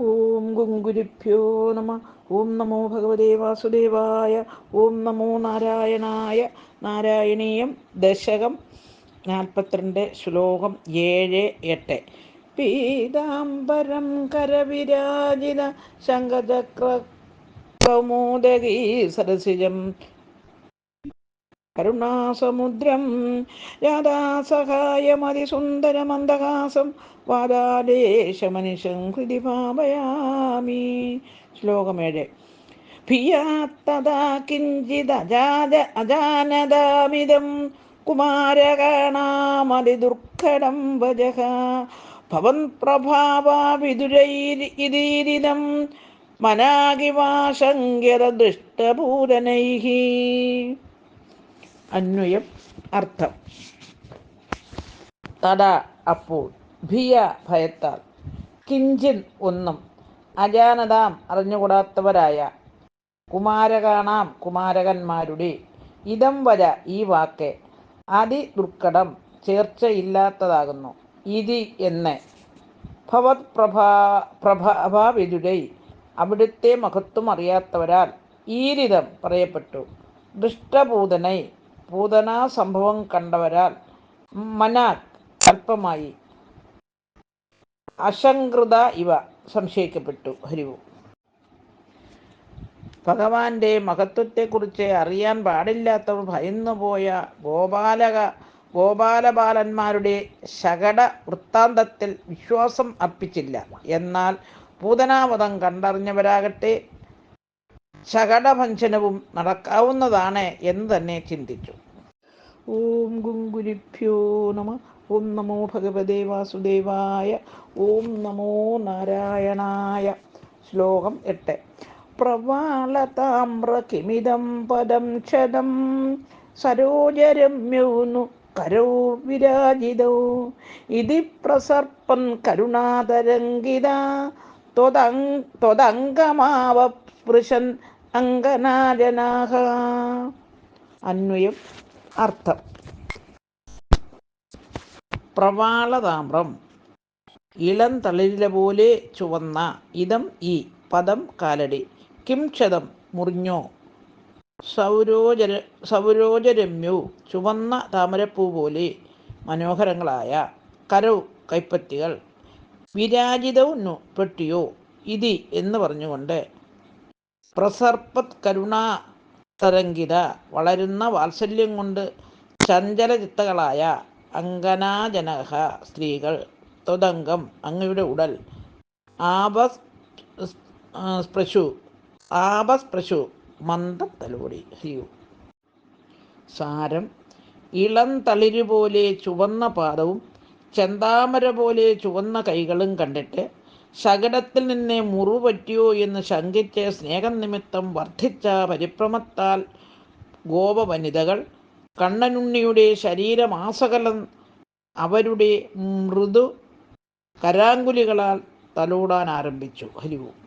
ഓം ഗുങ്കുരുഭ്യോ നമ. ഓം നമോ ഭഗവതേ വാസുദേവായ. ഓം നമോ നാരായണായ. നാരായണീയം ദശകം നാൽപ്പത്തിരണ്ട് ശ്ലോകം ഏഴ് എട്ട്. പീതാംബരം കരവിരാജിത ശങ്കചക്ര കൗമോദകീ സരസിജം കരുണാസമുദ്രം രാധാസഹായമതിസുന്ദരമന്ദഹാസം വാദാദേശമനിശം ഹൃദി ഭാവയാമി ശ്ലോകമേഴ്. ഭിയാത്തതാ കിഞ്ചിദജാത അജാനതാമിതം കുമാരഗണാമതിദുർഘടം ഭജഃ ഭവൻ പ്രഭാവാവിദുരൈരിതീരിതം മനാകിവാശങ്ക്യത ദൃഷ്ടപൂരനൈः അന്വയം അർത്ഥം. തട അപ്പോൾ ഭിയ ഭയത്താൽ. കിഞ്ചിൻ ഒന്നും. അജാനതാം അറിഞ്ഞുകൂടാത്തവരായ. കുമാരകാണാം കുമാരകന്മാരുടെ. ഇതം വര ഈ വാക്ക്. അതിദുർക്കടം ചേർച്ചയില്ലാത്തതാകുന്നു. ഇതി എന്ന്. ഭവത് പ്രഭാ പ്രഭാവിതുരൈ അവിടുത്തെ മഹത്വം അറിയാത്തവരാൽ ഈരിതം പറയപ്പെട്ടു. ദുഷ്ടപൂതനൈ പൂതനാ സംഭവം കണ്ടവരാൽ മനാക് അല്പമായി. അശങ്കൃത ഇവ സംശയിക്കപ്പെട്ടു ഹരിവു. ഭഗവാന്റെ മഹത്വത്തെക്കുറിച്ച് അറിയാൻ പാടില്ലാത്തവർ ഭയന്നുപോയ ഗോപാലക ഗോപാലബാലന്മാരുടെ ശകട വൃത്താന്തത്തിൽ വിശ്വാസം അർപ്പിച്ചില്ല. എന്നാൽ പൂതനാവധം കണ്ടറിഞ്ഞവരാകട്ടെ ശകടഭഞ്ജനവും നടക്കാവുന്നതാണ് എന്ന് തന്നെ ചിന്തിച്ചു. ഓം ഗുങ്കുരിഭ്യോ നമ. ഓം നമോ ഭഗവതേ വാസുദേവായ. ഓം നമോ നാരായണായ. ശ്ലോകം എട്ട്. പ്രവാളതാമ്രകിമിതം പദം ക്ഷതം. സരോജരമ്യൂന്നു കരോ വിരാജിതോ. ഇതി പ്രസർപ്പൻ കരുണാതരംഗിത. ത്വതംഗമാവ സ്പൃശൻ അങ്കനാജനാഹ അന്വയം അർത്ഥം. പ്രവാളതാമ്രം. ഇളം തളിരിലെ പോലെ ചുവന്ന ഇതം ഈ പദം കാലടി. കിം ക്ഷതം മുറിഞ്ഞോ? സൗരോജര സൗരോജരമ്യോ ചുവന്ന താമരപ്പൂ പോലെ മനോഹരങ്ങളായ കരവ് കൈപ്പത്തികൾ വിരാജിതവും പെട്ടിയോ? ഇതി എന്ന് പറഞ്ഞുകൊണ്ട് പ്രസർപ്പത് കരുണാ തരംഗിത വളരുന്ന വാത്സല്യം കൊണ്ട് ചഞ്ചലചിത്തകളായ അങ്കനാജനക സ്ത്രീകൾ ത്വതംഗം അങ്ങയുടെ ഉടൽ ആപസ് സ്പൃശു മന്ദം തലോടി ഹ്യു. സാരം ഇളം തളിര് പോലെ ചുവന്ന പാദവും ചെന്താമര പോലെ ചുവന്ന കൈകളും കണ്ടിട്ട് ശകടത്തിൽ നിന്നെ മുറിവറ്റിയോ എന്ന് ശങ്കിച്ച് സ്നേഹം നിമിത്തം വർദ്ധിച്ച പരിഭ്രമത്താൽ ഗോപവനിതകൾ കണ്ണനുണ്ണിയുടെ ശരീരമാസകലം അവരുടെ മൃദു കരാങ്കുലികളാൽ തലോടാൻ ആരംഭിച്ചു. ഹരിവും.